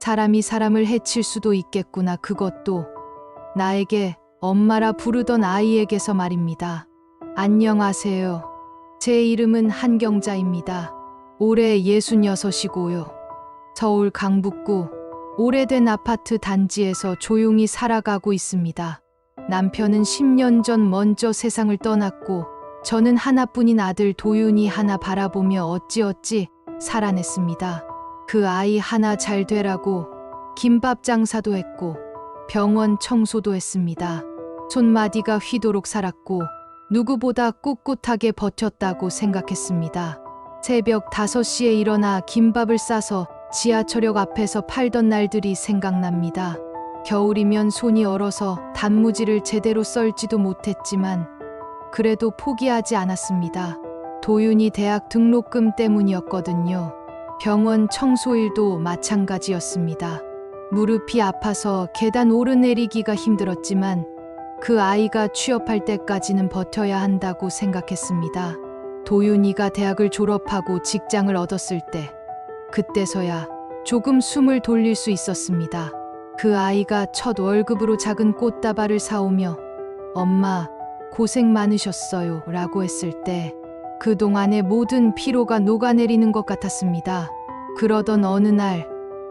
사람이 사람을 해칠 수도 있겠구나. 그것도 나에게 엄마라 부르던 아이에게서 말입니다. 안녕하세요. 제 이름은 한경자입니다. 올해 66이고요. 서울 강북구 오래된 아파트 단지에서 조용히 살아가고 있습니다. 남편은 10년 전 먼저 세상을 떠났고 저는 하나뿐인 아들 도윤이 하나 바라보며 어찌어찌 살아냈습니다. 그 아이 하나 잘 되라고 김밥 장사도 했고 병원 청소도 했습니다. 손마디가 휘도록 살았고 누구보다 꿋꿋하게 버텼다고 생각했습니다. 새벽 5시에 일어나 김밥을 싸서 지하철역 앞에서 팔던 날들이 생각납니다. 겨울이면 손이 얼어서 단무지를 제대로 썰지도 못했지만 그래도 포기하지 않았습니다. 도윤이 대학 등록금 때문이었거든요. 병원 청소일도 마찬가지였습니다. 무릎이 아파서 계단 오르내리기가 힘들었지만 그 아이가 취업할 때까지는 버텨야 한다고 생각했습니다. 도윤이가 대학을 졸업하고 직장을 얻었을 때 그때서야 조금 숨을 돌릴 수 있었습니다. 그 아이가 첫 월급으로 작은 꽃다발을 사오며 엄마 고생 많으셨어요 라고 했을 때 그동안의 모든 피로가 녹아내리는 것 같았습니다. 그러던 어느 날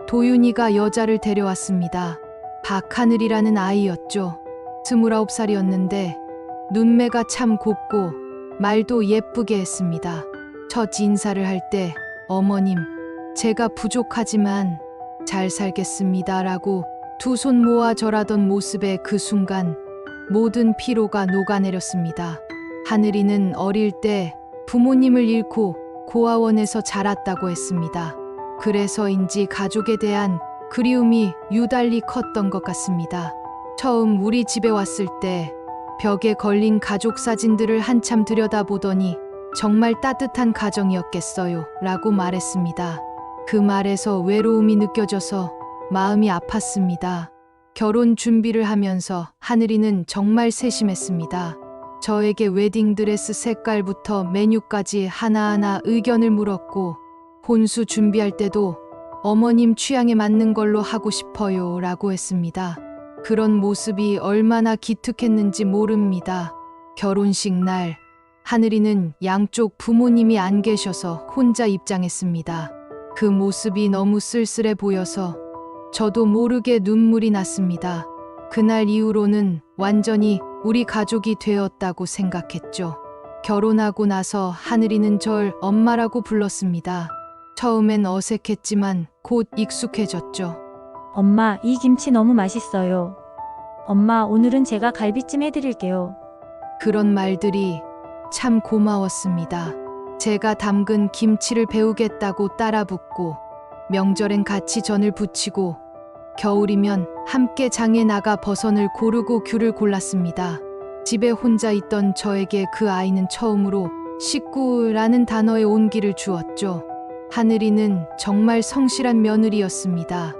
도윤이가 여자를 데려왔습니다. 박하늘이라는 아이였죠. 스물아홉 살이었는데 눈매가 참 곱고 말도 예쁘게 했습니다. 첫 인사를 할 때 어머님 제가 부족하지만 잘 살겠습니다 라고 두 손 모아 절하던 모습에 그 순간 모든 피로가 녹아내렸습니다. 하늘이는 어릴 때 부모님을 잃고 고아원에서 자랐다고 했습니다. 그래서인지 가족에 대한 그리움이 유달리 컸던 것 같습니다. 처음 우리 집에 왔을 때 벽에 걸린 가족 사진들을 한참 들여다보더니 정말 따뜻한 가정이었겠어요 라고 말했습니다. 그 말에서 외로움이 느껴져서 마음이 아팠습니다. 결혼 준비를 하면서 하늘이는 정말 세심했습니다. 저에게 웨딩드레스 색깔부터 메뉴까지 하나하나 의견을 물었고 혼수 준비할 때도 어머님 취향에 맞는 걸로 하고 싶어요 라고 했습니다. 그런 모습이 얼마나 기특했는지 모릅니다. 결혼식 날 하늘이는 양쪽 부모님이 안 계셔서 혼자 입장했습니다. 그 모습이 너무 쓸쓸해 보여서 저도 모르게 눈물이 났습니다. 그날 이후로는 완전히 우리 가족이 되었다고 생각했죠. 결혼하고 나서 하늘이는 절 엄마라고 불렀습니다. 처음엔 어색했지만 곧 익숙해졌죠. 엄마, 이 김치 너무 맛있어요. 엄마, 오늘은 제가 갈비찜 해드릴게요. 그런 말들이 참 고마웠습니다. 제가 담근 김치를 배우겠다고 따라 붙고 명절엔 같이 전을 부치고 겨울이면 함께 장에 나가 버선을 고르고 귤을 골랐습니다. 집에 혼자 있던 저에게 그 아이는 처음으로 식구라는 단어의 온기를 주었죠. 하늘이는 정말 성실한 며느리였습니다.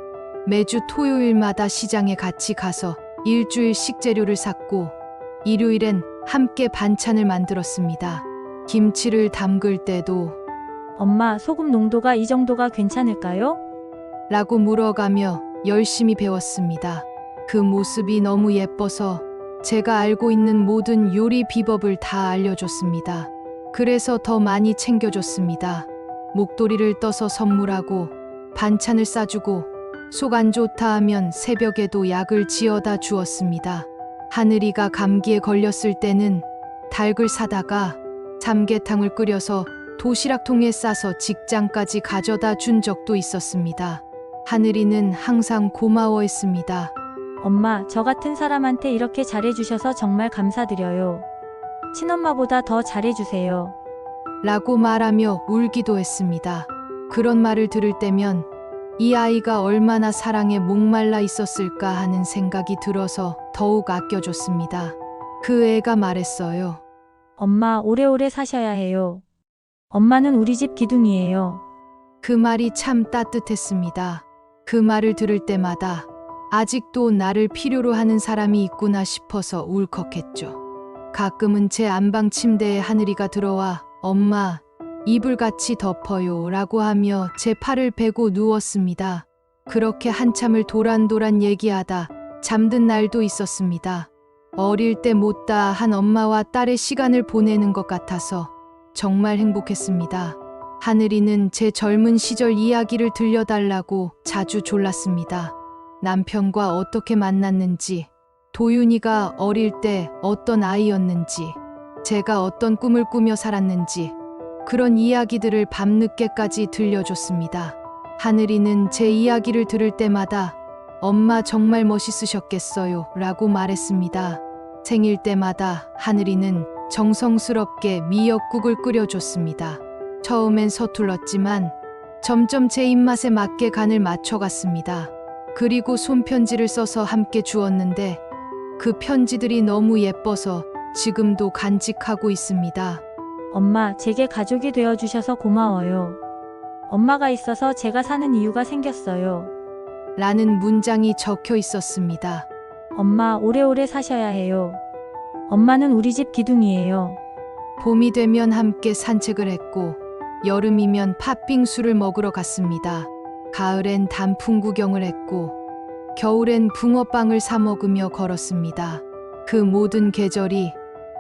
매주 토요일마다 시장에 같이 가서 일주일 식재료를 샀고 일요일엔 함께 반찬을 만들었습니다. 김치를 담글 때도 엄마, 소금 농도가 이 정도가 괜찮을까요? 라고 물어가며 열심히 배웠습니다. 그 모습이 너무 예뻐서 제가 알고 있는 모든 요리 비법을 다 알려줬습니다. 그래서 더 많이 챙겨줬습니다. 목도리를 떠서 선물하고 반찬을 싸주고 속 안 좋다 하면 새벽에도 약을 지어다 주었습니다. 하늘이가 감기에 걸렸을 때는 닭을 사다가 삼계탕을 끓여서 도시락통에 싸서 직장까지 가져다 준 적도 있었습니다. 하늘이는 항상 고마워했습니다. 엄마, 저 같은 사람한테 이렇게 잘해주셔서 정말 감사드려요. 친엄마보다 더 잘해주세요. 라고 말하며 울기도 했습니다. 그런 말을 들을 때면 이 아이가 얼마나 사랑에 목말라 있었을까 하는 생각이 들어서 더욱 아껴줬습니다. 그 애가 말했어요. 엄마, 오래오래 사셔야 해요. 엄마는 우리 집 기둥이에요. 그 말이 참 따뜻했습니다. 그 말을 들을 때마다 아직도 나를 필요로 하는 사람이 있구나 싶어서 울컥했죠. 가끔은 제 안방 침대에 하늘이가 들어와 엄마, 이불 같이 덮어요 라고 하며 제 팔을 베고 누웠습니다. 그렇게 한참을 도란도란 얘기하다 잠든 날도 있었습니다. 어릴 때 못다 한 엄마와 딸의 시간을 보내는 것 같아서 정말 행복했습니다. 하늘이는 제 젊은 시절 이야기를 들려달라고 자주 졸랐습니다. 남편과 어떻게 만났는지, 도윤이가 어릴 때 어떤 아이였는지, 제가 어떤 꿈을 꾸며 살았는지, 그런 이야기들을 밤늦게까지 들려줬습니다. 하늘이는 제 이야기를 들을 때마다 엄마 정말 멋있으셨겠어요 라고 말했습니다. 생일 때마다 하늘이는 정성스럽게 미역국을 끓여줬습니다. 처음엔 서툴렀지만 점점 제 입맛에 맞게 간을 맞춰갔습니다. 그리고 손편지를 써서 함께 주었는데 그 편지들이 너무 예뻐서 지금도 간직하고 있습니다. 엄마, 제게 가족이 되어 주셔서 고마워요. 엄마가 있어서 제가 사는 이유가 생겼어요. 라는 문장이 적혀 있었습니다. 엄마, 오래오래 사셔야 해요. 엄마는 우리 집 기둥이에요. 봄이 되면 함께 산책을 했고 여름이면 팥빙수를 먹으러 갔습니다. 가을엔 단풍 구경을 했고 겨울엔 붕어빵을 사 먹으며 걸었습니다. 그 모든 계절이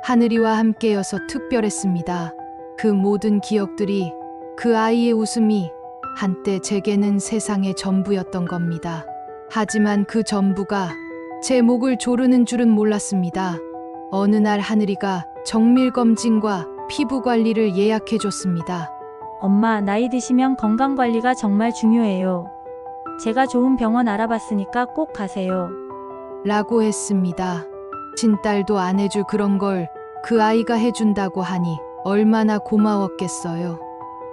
하늘이와 함께여서 특별했습니다. 그 모든 기억들이 그 아이의 웃음이 한때 제게는 세상의 전부였던 겁니다. 하지만 그 전부가 제 목을 조르는 줄은 몰랐습니다. 어느 날 하늘이가 정밀 검진과 피부 관리를 예약해 줬습니다. 엄마, 나이 드시면 건강 관리가 정말 중요해요. 제가 좋은 병원 알아봤으니까 꼭 가세요. 라고 했습니다. 친딸도 안 해줄 그런 걸 그 아이가 해준다고 하니 얼마나 고마웠겠어요.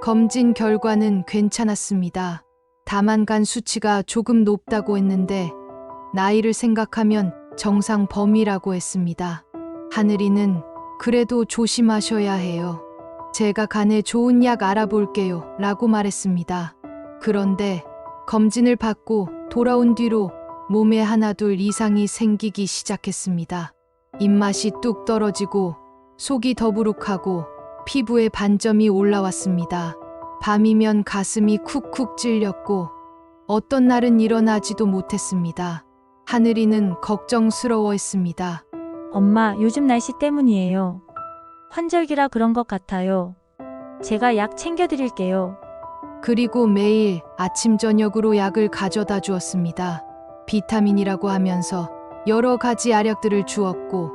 검진 결과는 괜찮았습니다. 다만 간 수치가 조금 높다고 했는데 나이를 생각하면 정상 범위라고 했습니다. 하늘이는 그래도 조심하셔야 해요. 제가 간에 좋은 약 알아볼게요. 라고 말했습니다. 그런데 검진을 받고 돌아온 뒤로 몸에 하나둘 이상이 생기기 시작했습니다. 입맛이 뚝 떨어지고 속이 더부룩하고 피부에 반점이 올라왔습니다. 밤이면 가슴이 쿡쿡 찔렸고 어떤 날은 일어나지도 못했습니다. 하늘이는 걱정스러워했습니다. 엄마, 요즘 날씨 때문이에요. 환절기라 그런 것 같아요. 제가 약 챙겨드릴게요. 그리고 매일 아침 저녁으로 약을 가져다 주었습니다. 비타민이라고 하면서 여러 가지 알약들을 주었고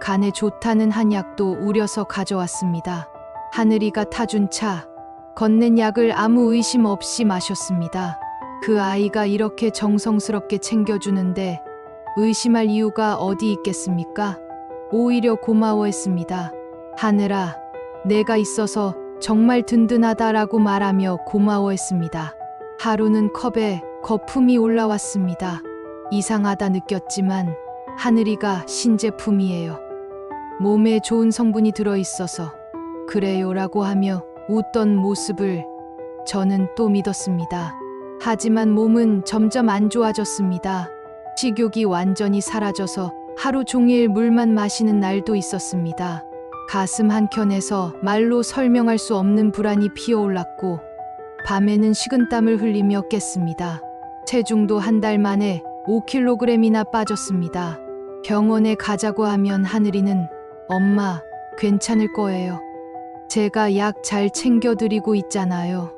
간에 좋다는 한약도 우려서 가져왔습니다. 하늘이가 타준 차, 건넨 약을 아무 의심 없이 마셨습니다. 그 아이가 이렇게 정성스럽게 챙겨주는데 의심할 이유가 어디 있겠습니까? 오히려 고마워했습니다. 하늘아, 내가 있어서 정말 든든하다라고 말하며 고마워했습니다. 하루는 컵에 거품이 올라왔습니다. 이상하다 느꼈지만 하늘이가 신제품이에요. 몸에 좋은 성분이 들어있어서 그래요라고 하며 웃던 모습을 저는 또 믿었습니다. 하지만 몸은 점점 안 좋아졌습니다. 식욕이 완전히 사라져서 하루 종일 물만 마시는 날도 있었습니다. 가슴 한켠에서 말로 설명할 수 없는 불안이 피어올랐고 밤에는 식은땀을 흘리며 깼습니다. 체중도 한 달 만에 5kg이나 빠졌습니다. 병원에 가자고 하면 하늘이는 엄마 괜찮을 거예요. 제가 약 잘 챙겨드리고 있잖아요.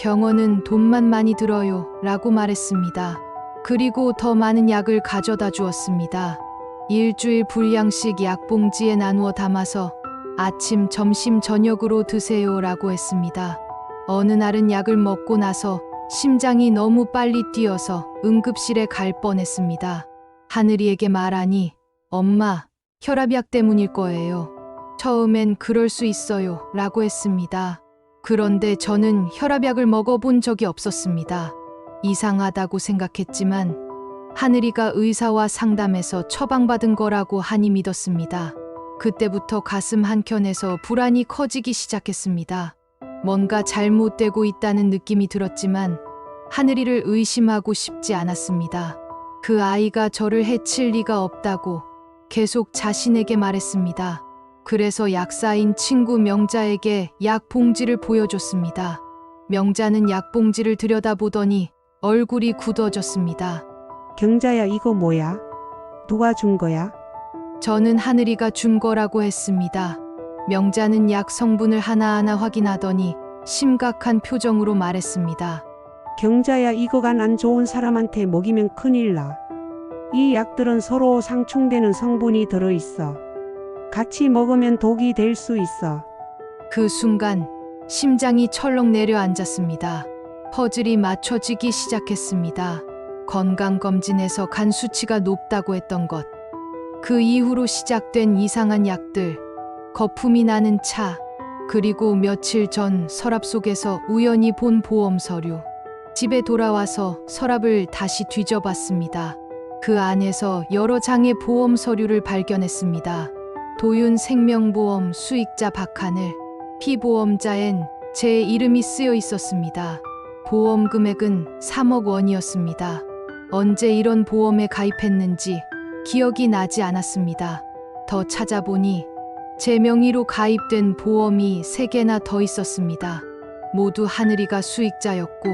병원은 돈만 많이 들어요. 라고 말했습니다. 그리고 더 많은 약을 가져다 주었습니다. 일주일 분량씩 약 봉지에 나누어 담아서 아침, 점심, 저녁으로 드세요. 라고 했습니다. 어느 날은 약을 먹고 나서 심장이 너무 빨리 뛰어서 응급실에 갈 뻔했습니다. 하늘이에게 말하니 엄마, 혈압약 때문일 거예요. 처음엔 그럴 수 있어요. 라고 했습니다. 그런데 저는 혈압약을 먹어본 적이 없었습니다. 이상하다고 생각했지만 하늘이가 의사와 상담해서 처방받은 거라고 하니 믿었습니다. 그때부터 가슴 한켠에서 불안이 커지기 시작했습니다. 뭔가 잘못되고 있다는 느낌이 들었지만 하늘이를 의심하고 싶지 않았습니다. 그 아이가 저를 해칠 리가 없다고 계속 자신에게 말했습니다. 그래서 약사인 친구 명자에게 약 봉지를 보여줬습니다. 명자는 약 봉지를 들여다보더니 얼굴이 굳어졌습니다. 경자야 이거 뭐야? 누가 준 거야? 저는 하늘이가 준 거라고 했습니다. 명자는 약 성분을 하나하나 확인하더니 심각한 표정으로 말했습니다. 경자야 이거가 안 좋은 사람한테 먹이면 큰일 나. 이 약들은 서로 상충되는 성분이 들어있어. 같이 먹으면 독이 될 수 있어. 그 순간 심장이 철렁 내려앉았습니다. 퍼즐이 맞춰지기 시작했습니다. 건강검진에서 간 수치가 높다고 했던 것. 그 이후로 시작된 이상한 약들, 거품이 나는 차, 그리고 며칠 전 서랍 속에서 우연히 본 보험 서류. 집에 돌아와서 서랍을 다시 뒤져봤습니다. 그 안에서 여러 장의 보험 서류를 발견했습니다. 도윤 생명보험 수익자 박하늘, 피보험자엔 제 이름이 쓰여 있었습니다. 보험 금액은 3억 원이었습니다. 언제 이런 보험에 가입했는지 기억이 나지 않았습니다. 더 찾아보니 제 명의로 가입된 보험이 3개나 더 있었습니다. 모두 하늘이가 수익자였고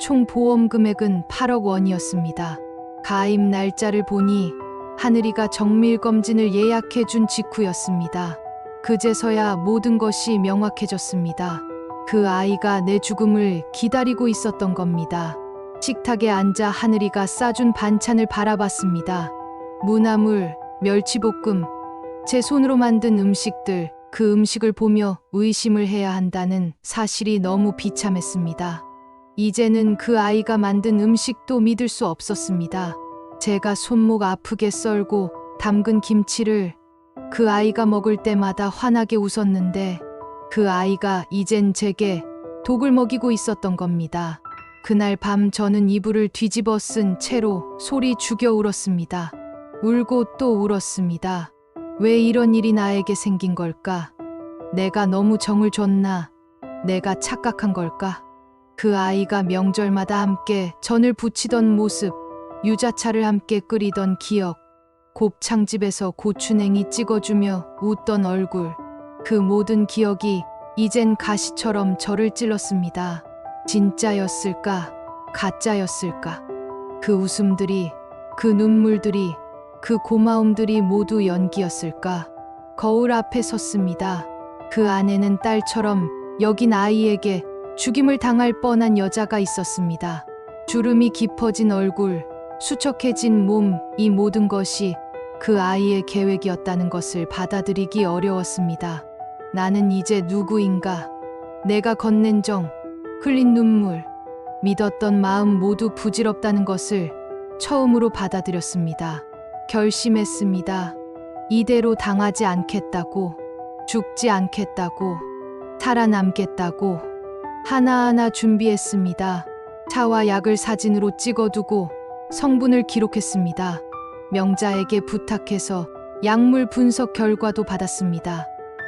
총 보험 금액은 8억 원이었습니다. 가입 날짜를 보니 하늘이가 정밀 검진을 예약해 준 직후였습니다. 그제서야 모든 것이 명확해졌습니다. 그 아이가 내 죽음을 기다리고 있었던 겁니다. 식탁에 앉아 하늘이가 싸준 반찬을 바라봤습니다. 무나물, 멸치볶음, 제 손으로 만든 음식들, 그 음식을 보며 의심을 해야 한다는 사실이 너무 비참했습니다. 이제는 그 아이가 만든 음식도 믿을 수 없었습니다. 제가 손목 아프게 썰고 담근 김치를 그 아이가 먹을 때마다 환하게 웃었는데 그 아이가 이젠 제게 독을 먹이고 있었던 겁니다. 그날 밤 저는 이불을 뒤집어 쓴 채로 소리 죽여 울었습니다. 울고 또 울었습니다. 왜 이런 일이 나에게 생긴 걸까? 내가 너무 정을 줬나? 내가 착각한 걸까? 그 아이가 명절마다 함께 전을 부치던 모습, 유자차를 함께 끓이던 기억, 곱창집에서 고추냉이 찍어주며 웃던 얼굴, 그 모든 기억이 이젠 가시처럼 저를 찔렀습니다. 진짜였을까? 가짜였을까? 그 웃음들이, 그 눈물들이, 그 고마움들이 모두 연기였을까? 거울 앞에 섰습니다. 그 안에는 딸처럼 여긴 아이에게 죽임을 당할 뻔한 여자가 있었습니다. 주름이 깊어진 얼굴, 수척해진 몸, 이 모든 것이 그 아이의 계획이었다는 것을 받아들이기 어려웠습니다. 나는 이제 누구인가? 내가 건넨 정, 흘린 눈물, 믿었던 마음 모두 부질없다는 것을 처음으로 받아들였습니다. 결심했습니다. 이대로 당하지 않겠다고, 죽지 않겠다고, 살아남겠다고, 하나하나 준비했습니다. 차와 약을 사진으로 찍어두고 성분을 기록했습니다. 명자에게 부탁해서 약물 분석 결과도 받았습니다.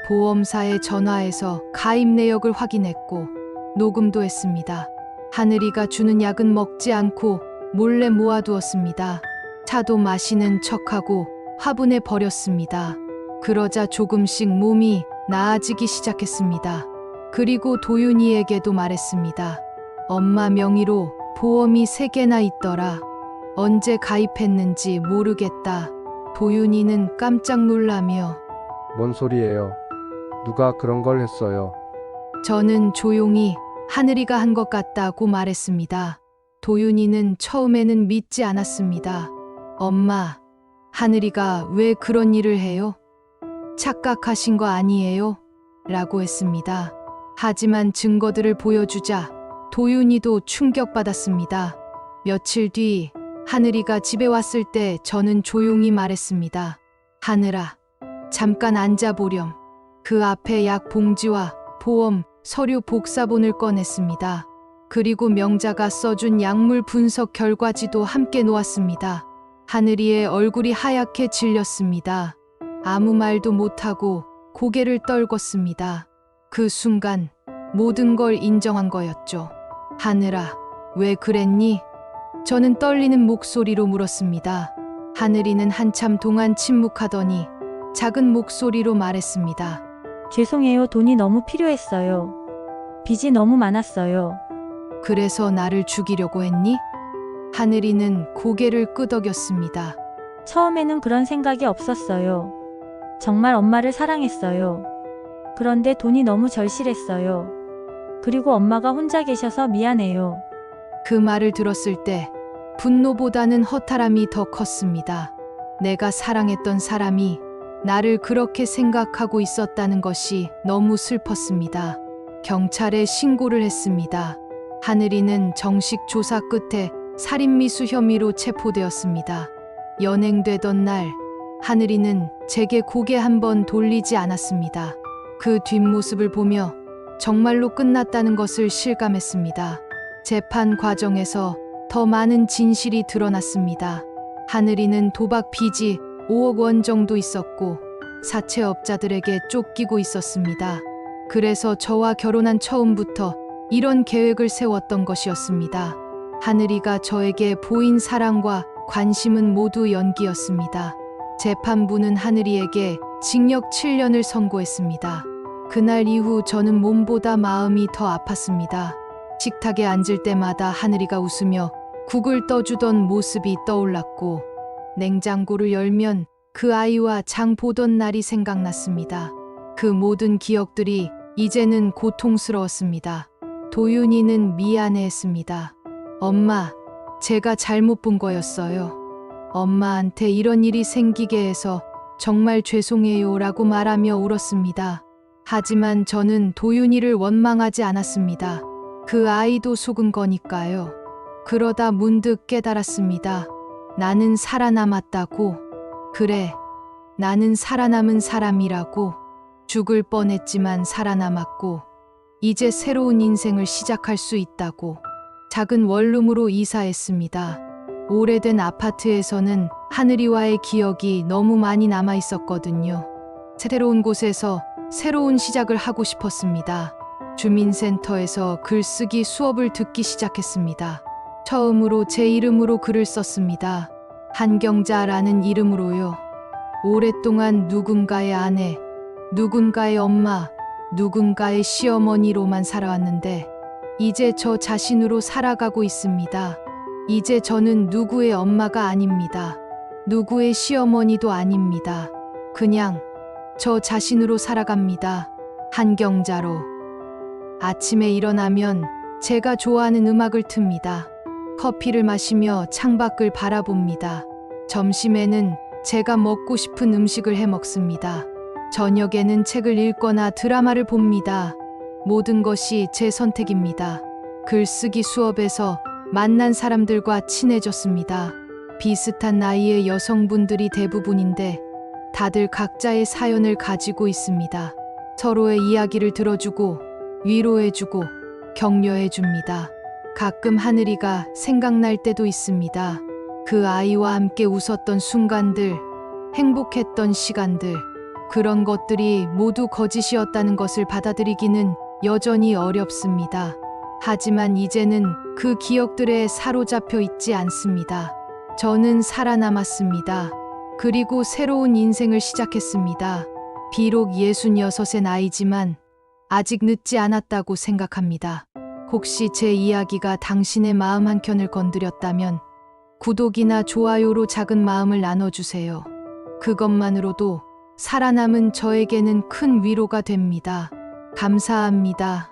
보험사에 전화해서 가입 내역을 확인했고 녹음도 했습니다. 하늘이가 주는 약은 먹지 않고 몰래 모아두었습니다. 차도 마시는 척하고 화분에 버렸습니다. 그러자 조금씩 몸이 나아지기 시작했습니다. 그리고 도윤이에게도 말했습니다. 엄마 명의로 보험이 세개나 있더라. 언제 가입했는지 모르겠다. 도윤이는 깜짝 놀라며 뭔 소리예요? 누가 그런 걸 했어요? 저는 조용히 하늘이가 한 것 같다고 말했습니다. 도윤이는 처음에는 믿지 않았습니다. 엄마, 하늘이가 왜 그런 일을 해요? 착각하신 거 아니에요? 라고 했습니다. 하지만 증거들을 보여주자 도윤이도 충격받았습니다. 며칠 뒤 하늘이가 집에 왔을 때 저는 조용히 말했습니다. 하늘아, 잠깐 앉아보렴. 그 앞에 약 봉지와 보험, 서류 복사본을 꺼냈습니다. 그리고 명자가 써준 약물 분석 결과지도 함께 놓았습니다. 하늘이의 얼굴이 하얗게 질렸습니다. 아무 말도 못하고 고개를 떨궜습니다. 그 순간 모든 걸 인정한 거였죠. 하늘아, 왜 그랬니? 저는 떨리는 목소리로 물었습니다. 하늘이는 한참 동안 침묵하더니 작은 목소리로 말했습니다. 죄송해요. 돈이 너무 필요했어요. 빚이 너무 많았어요. 그래서 나를 죽이려고 했니? 하늘이는 고개를 끄덕였습니다. 처음에는 그런 생각이 없었어요. 정말 엄마를 사랑했어요. 그런데 돈이 너무 절실했어요. 그리고 엄마가 혼자 계셔서 미안해요. 그 말을 들었을 때 분노보다는 허탈함이 더 컸습니다. 내가 사랑했던 사람이 나를 그렇게 생각하고 있었다는 것이 너무 슬펐습니다. 경찰에 신고를 했습니다. 하늘이는 정식 조사 끝에 살인미수 혐의로 체포되었습니다. 연행되던 날 하늘이는 제게 고개 한 번 돌리지 않았습니다. 그 뒷모습을 보며 정말로 끝났다는 것을 실감했습니다. 재판 과정에서 더 많은 진실이 드러났습니다. 하늘이는 도박 빚이 5억 원 정도 있었고 사채업자들에게 쫓기고 있었습니다. 그래서 저와 결혼한 처음부터 이런 계획을 세웠던 것이었습니다. 하늘이가 저에게 보인 사랑과 관심은 모두 연기였습니다. 재판부는 하늘이에게 징역 7년을 선고했습니다. 그날 이후 저는 몸보다 마음이 더 아팠습니다. 식탁에 앉을 때마다 하늘이가 웃으며 국을 떠주던 모습이 떠올랐고 냉장고를 열면 그 아이와 장 보던 날이 생각났습니다. 그 모든 기억들이 이제는 고통스러웠습니다. 도윤이는 미안해했습니다. 엄마, 제가 잘못 본 거였어요. 엄마한테 이런 일이 생기게 해서 정말 죄송해요 라고 말하며 울었습니다. 하지만 저는 도윤이를 원망하지 않았습니다. 그 아이도 속은 거니까요. 그러다 문득 깨달았습니다. 나는 살아남았다고. 그래, 나는 살아남은 사람이라고. 죽을 뻔했지만 살아남았고, 이제 새로운 인생을 시작할 수 있다고. 작은 원룸으로 이사했습니다. 오래된 아파트에서는 하늘이와의 기억이 너무 많이 남아 있었거든요. 새로운 곳에서 새로운 시작을 하고 싶었습니다. 주민센터에서 글쓰기 수업을 듣기 시작했습니다. 처음으로 제 이름으로 글을 썼습니다. 한경자라는 이름으로요. 오랫동안 누군가의 아내, 누군가의 엄마, 누군가의 시어머니로만 살아왔는데, 이제 저 자신으로 살아가고 있습니다. 이제 저는 누구의 엄마가 아닙니다. 누구의 시어머니도 아닙니다. 그냥 저 자신으로 살아갑니다. 한경자로. 아침에 일어나면 제가 좋아하는 음악을 틉니다. 커피를 마시며 창밖을 바라봅니다. 점심에는 제가 먹고 싶은 음식을 해 먹습니다. 저녁에는 책을 읽거나 드라마를 봅니다. 모든 것이 제 선택입니다. 글쓰기 수업에서 만난 사람들과 친해졌습니다. 비슷한 나이의 여성분들이 대부분인데 다들 각자의 사연을 가지고 있습니다. 서로의 이야기를 들어주고 위로해주고 격려해줍니다. 가끔 하늘이가 생각날 때도 있습니다. 그 아이와 함께 웃었던 순간들, 행복했던 시간들, 그런 것들이 모두 거짓이었다는 것을 받아들이기는 여전히 어렵습니다. 하지만 이제는 그 기억들에 사로잡혀 있지 않습니다. 저는 살아남았습니다. 그리고 새로운 인생을 시작했습니다. 비록 66의 나이지만 아직 늦지 않았다고 생각합니다. 혹시 제 이야기가 당신의 마음 한켠을 건드렸다면 구독이나 좋아요로 작은 마음을 나눠주세요. 그것만으로도 살아남은 저에게는 큰 위로가 됩니다. 감사합니다.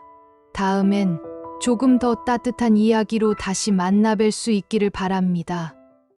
다음엔 조금 더 따뜻한 이야기로 다시 만나뵐 수 있기를 바랍니다.